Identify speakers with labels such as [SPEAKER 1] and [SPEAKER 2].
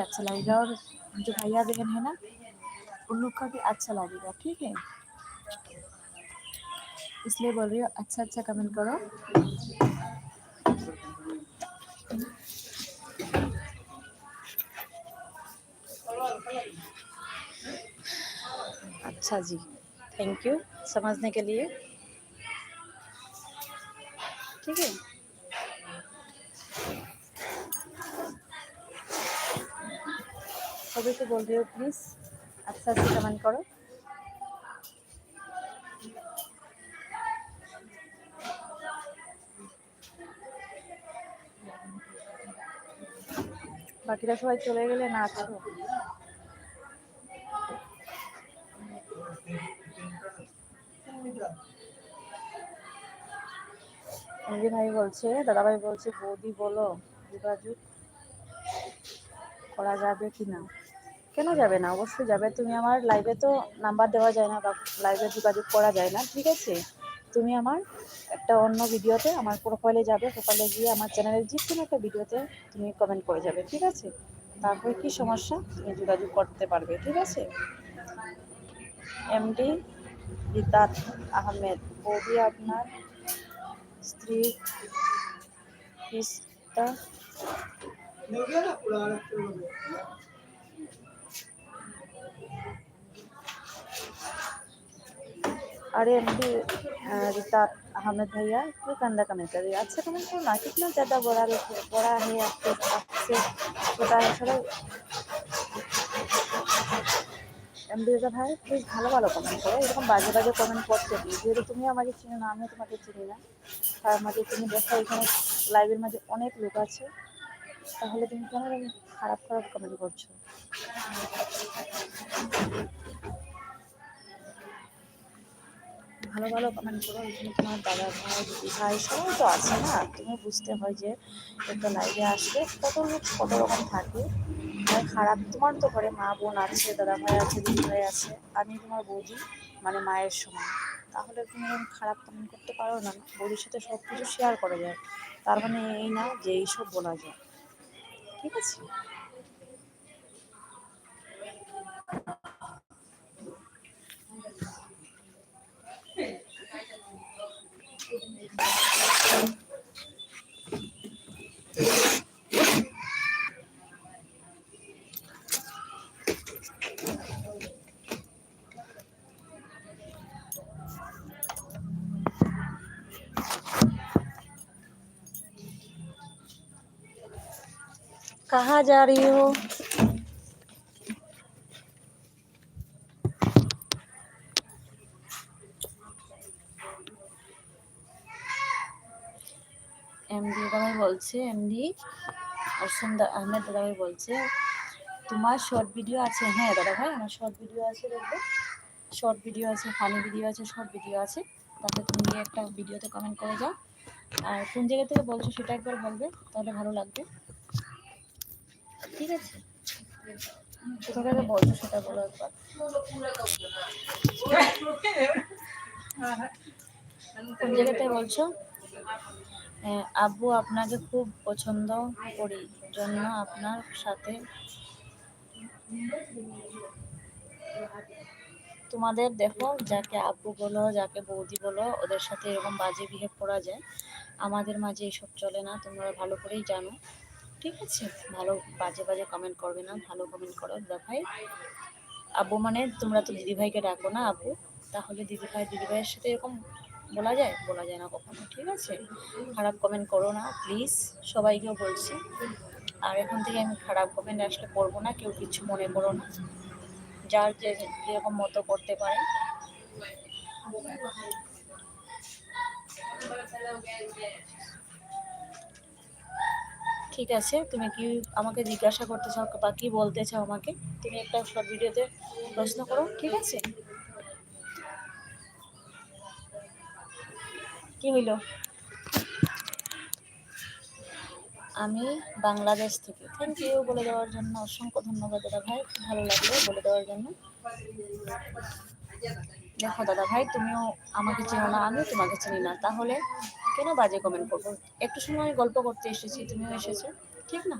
[SPEAKER 1] अच्छा लगेगा और जो भैया बहन है ना, उन लोग का भी अच्छा लगेगा, ठीक है? इसलिए बोल रही हूँ अच्छा अच्छा कमेंट करो। अच्छा जी थैंक यू समझने के लिए। ठीक है? সবাইকে দিও প্লিজ আস্তে আস্তে কমেন্ট করো। বাকিরা সবাই চলে গেলে না আছো? অঞ্জি ভাই বলছে, দাদাভাই বলছে, বৌদি বলো যোগাযোগ করা যাবে কি না কেন যাবে না? অবশ্যই যাবে। তুমি আমার লাইভে তো নাম্বার দেওয়া যায় না বা লাইভে যোগাযোগ করা যায় না, ঠিক আছে? তুমি আমার একটা অন্য ভিডিওতে আমার প্রোফাইলে যাবে প্রোফাইলে গিয়ে আমার চ্যানেলের যে কোনো একটা ভিডিওতে তুমি কমেন্ট করে যাবে, ঠিক আছে? তারপরে কি সমস্যা? তুমি যোগাযোগ করতে পারবে, ঠিক আছে? এমডি রিতাত আহমেদ বৌদি আপনার স্ত্রী পিস্তা अरे एमडी रिता अहमद भैया क्यों गंदा कमेंट कर रही है अच्छा कमेंट करो ना कितना ज़्यादा बड़ा बड़ा है आपके आपसे छोटा है थोड़ा এমডি রিতা ভাই প্লিজ ভালো ভালো কমেন্ট করো এরকম বাজে বাজে কমেন্ট করতে দিই যেহেতু তুমি আমাকে চিনো না আমিও তোমাকে চিনি না তার মাঝে তুমি দেখো এখানে লাইভের মাঝে অনেক লোক আছে তাহলে তুমি কেন এরকম খারাপ খারাপ কমেন্ট করছো ভালো ভালো কমেন্ট করো, এখানে তোমার দাদা ভাই, দিদি ভাই, সবাই তো আছে না? তুমি বুঝতে হয় যে একটা লাইভে আসলে কত লোক কত রকম থাকে। খারাপ, তোমার তো ঘরে মা, বোন আছে, দাদা ভাই আছে, দিদি ভাই আছে, আমি তোমার বৌদি মানে মায়ের সমান। তাহলে তুমি এরকম খারাপ কমেন্ট করতে পারো না। বৌদির সাথে সব কিছু শেয়ার করা যায়। তার মানে এই না যে এইসব বলা যায়। ঠিক আছে? कहाँ जा रही हो এমডি দাদাভাই বলছে এমডি অসীম আহমেদ দাদাভাই বলছে তোমার শর্ট ভিডিও আছে হ্যাঁ দাদাভাই আমার শর্ট ভিডিও আছে দেখবে শর্ট ভিডিও আছে ফানি ভিডিও আছে শর্ট ভিডিও আছে তাতে তুমি গিয়ে একটা ভিডিওতে কমেন্ট করে যাও আর কোন জায়গা থেকে বলছো সেটা একবার বলবে তাহলে ভালো লাগবে ঠিক আছে। থেকে বলছো সেটা বলো একবার। কোন জায়গাতে বলছো? হ্যাঁ, আব্বু আপনাকে খুব পছন্দ করি জন্য আপনার সাথে তোমাদের দেখো যাকে আব্বু বলো যাকে বৌদি বলো ওদের সাথে এরকম বাজে বিহেভ করা যায়। আমাদের মাঝে এসব চলে না তোমরা ভালো করেই জানো। ঠিক আছে? ভালো, বাজে বাজে কমেন্ট করবে না, ভালো কমেন্ট করো দেখাই আব্বু মানে তোমরা তো দিদিভাইকে ডাকো না আব্বু? তাহলে দিদিভাই, দিদিভাইয়ের সাথে এরকম বলা যায়? বলা যায় না কখনো, ঠিক আছে? খারাপ কমেন্ট করো না প্লিজ সবাইকেও বলছি। আর এখন থেকে আমি খারাপ কমেন্ট আসলে করব না, কেউ কিছু মনে করো না। যার যে যেরকম মতো করতে পারে। ঠিক আছে, তুমি কি আমাকে জিজ্ঞাসা করতে চাও বা কি বলতে চাও আমাকে, তুমি একটা শর্ট ভিডিওতে প্রশ্ন করো, ঠিক আছে? কি হইল? আমি বাংলাদেশ থেকে থ্যাংক ইউ বলে দেওয়ার জন্য অসংখ্য ধন্যবাদ দাদা ভাই, ভালো লাগল বলে দেওয়ার জন্য। দেখো দাদা ভাই, তুমিও আমাকে চেনো না, আমিও তোমাকে চিনি না, তাহলে কেন বাজে কমেন্ট করব? একটু সময় গল্প করতে এসেছি তুমিও এসেছ ঠিক না?